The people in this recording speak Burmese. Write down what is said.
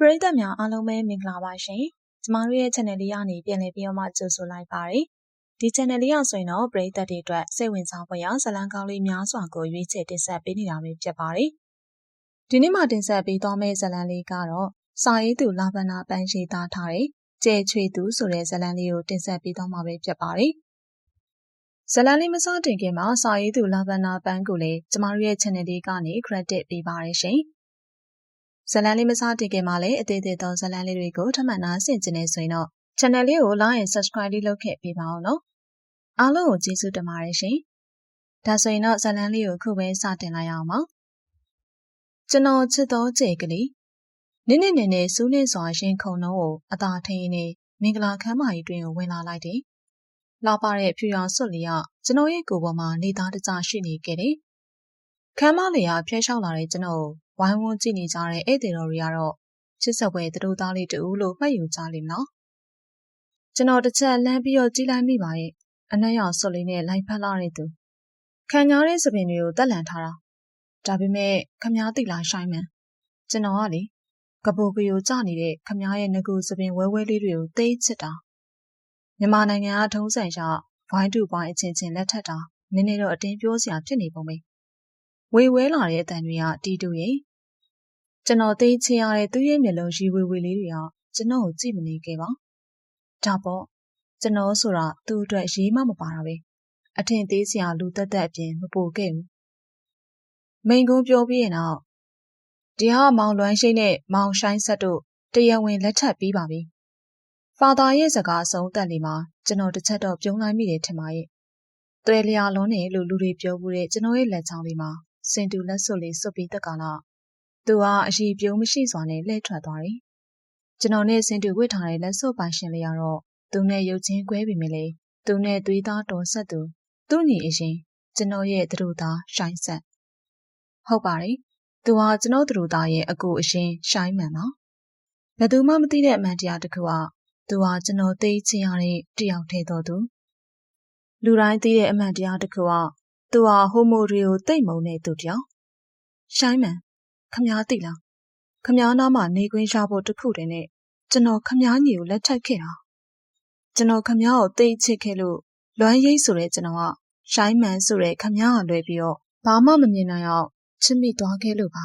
ပရိသတ်များအားလုံးပဲမင်္ဂလာပါရှင်။ကျမတို့ရဲ့ channel လေးကနေပြန်လည်ပြီးတော့မှကြိုဆိုလိုက်ပါရစေ။ဒီ channel လေးရဆိုရင်တော့ပရိသတ်တွေအတွက်စိတ်ဝင်စားဖွယ်ရာဇာတ်လမ်းကောင်းလေးများစွာကိုရွေးချယ်တင်ဆက်ပေးနေတာပဲဖြစ်ပါတယ်။ဒီနေ့မှတင်ဆက်ပေးသွားမယ့်ဇာတ်လမ်းလေးကတော့စာရေးသူလာဗန္နာပန်းရှိသားထားတဲ့ကျဲချွေသူဆိုတဲ့ဇာတ်လမ်းလေးကိုတင်ဆက်ပေးသွားမှာပဲဖြစ်ပါတယ်။ဇလန်လေးမစတင်ခင်မှာစာရေးသူလာဗန္နာပန်းကိုလည်းကျမတို့ရဲ့ channel လေးကနေ credit ပေးပါရရှင်။ ဇလန်လေးမစားတင်ခင်မှာလည်းအသေးသေးသောဇလန်လေးတွေကိုထပ်မံနားဆင်ကျင်နေဆိုရင်တော့ channel လေးကို like and subscribe လေးလုပ်ခဲ့ပေးပါအောင်နော်အားလုံးကိုကျေးဇူးတင်ပါတယ်ရှင်ဒါဆိုရင်တော့ဇလန်လေးကိုခုပဲစတင်လိုက်အောင်ပါကျွန်တော်ချစ်သောကျေကလေးနင်းနေနေနဲ့စူးနေစွာရှင်ခုံနှုံးကိုအသာထင်းနေမင်္ဂလာခမ်းမကြီးတွင်ကိုဝင်လာလိုက်တယ်လာပါတဲ့ဖြူရောင်ဆွတ်လျောက်ကျွန်တော်ရဲ့ကိုယ်ပေါ်မှာနေသားတကြရှိနေခဲ့တယ် ခမ်းမလျာဖျက်လျှောက်လာတဲ့ကျွန်တော်ဝိုင်းဝန်းကြည့်နေကြတဲ့ဧည့်သည်တော်တွေကတော့ချစ်ဆက်ပွဲသူတို့သားလေးတူလို့မှတ်ယူကြလိမ့်မလားကျွန်တော်တစ်ချက်လမ်းပြီးတော့ကြည့်လိုက်မိပါရဲ့အနက်ရောင်ဆွလေးနဲ့လိုက်ဖက်လာတဲ့သူခံညားတဲ့စပင်တွေကိုတက်လန်ထားတာဒါပေမဲ့ခမားတိလာဆိုင်မန်ကျွန်တော်ကလေကပူကယိုကြနေတဲ့ခမားရဲ့ငကူစပင်ဝဲဝဲလေးတွေကိုသိချစ်တာမြန်မာနိုင်ငံကထုံးစံရဝိုင်းတူပိုင်းအချင်းချင်းလက်ထက်တာနည်းနည်းတော့အတင်းပြောစရာဖြစ်နေပုံပဲ ဝေဝဲလာတဲ့အတန်တွေကတီးတူရဲ့ကျွန်တော်သိချင်ရတဲ့သူ့ရဲ့မျက်လုံးရီဝေဝေလေးတွေကကျွန်တော်ကိုကြည့်မနေခဲ့ပါဒါပေါ့ကျွန်တော်ဆိုတာသူ့အတွက်ရေးမမပါတာပဲအထင်သေးစရာလူသက်သက်အပြင်မပိုခဲ့ဘူးမိန်ကုန်းပြောပြီးရင်တော့ဒီဟာမောင်လွမ်းရှိနဲ့မောင်ဆိုင်ဆက်တို့တရားဝင်လက်ထပ်ပြီးပါပြီဖာသာရဲ့စကားအဆုံးသက်နေမှာကျွန်တော်တစ်ချက်တော့ပြုံးလိုက်မိတယ်ထင်ပါရဲ့သွဲလျာလုံးနဲ့လို့လူတွေပြောဘူးတဲ့ကျွန်တော်ရဲ့လက်ချောင်းလေးမှာ စင်တူလက်စွပ်လေးစွပ်ပြီးတက်ကလာသူဟာအရှိပြုံးမရှိစွာနဲ့လှည့်ထွက်သွားတယ်။ကျွန်တော်နဲ့စင်တူဝစ်ထားတဲ့လက်စွပ်ပိုင်ရှင်လေးကတော့သူနဲ့ရုပ်ချင်းကွဲပြီမလေသူနဲ့သွေးသားတော်ဆက်သူသူ့ညီအရင်ကျွန်တော်ရဲ့သူတို့သားရှိုင်းဆက်ဟုတ်ပါတယ်သူဟာကျွန်တော်တို့သားရဲ့အကူအရှင်ရှိုင်းမှန်ပါဘယ်သူမှမသိတဲ့အမှန်တရားတစ်ခုကသူဟာကျွန်တော်သိချင်ရတဲ့တယောက်ထဲတော်သူလူတိုင်းသိတဲ့အမှန်တရားတစ်ခုက သူဟာဟိုမိုတွေကိုတိတ်မုံတဲ့သူတယောက်ရှိုင်းမှန်ခမားသိလားခမားနားမှာနေခွင်းရဖို့တခုတည်းနဲ့ကျွန်တော်ခမားညီကိုလက်ထပ်ခဲ့တာကျွန်တော်ခမားကိုတိတ်ချစ်ခဲ့လို့လွမ်းရိပ်ဆိုတဲ့ကျွန်တော်ကရှိုင်းမှန်ဆိုတဲ့ခမားကလွဲပြီးတော့ဘာမှမမြင်နိုင်အောင်ချစ်မိသွားခဲ့လို့ပါ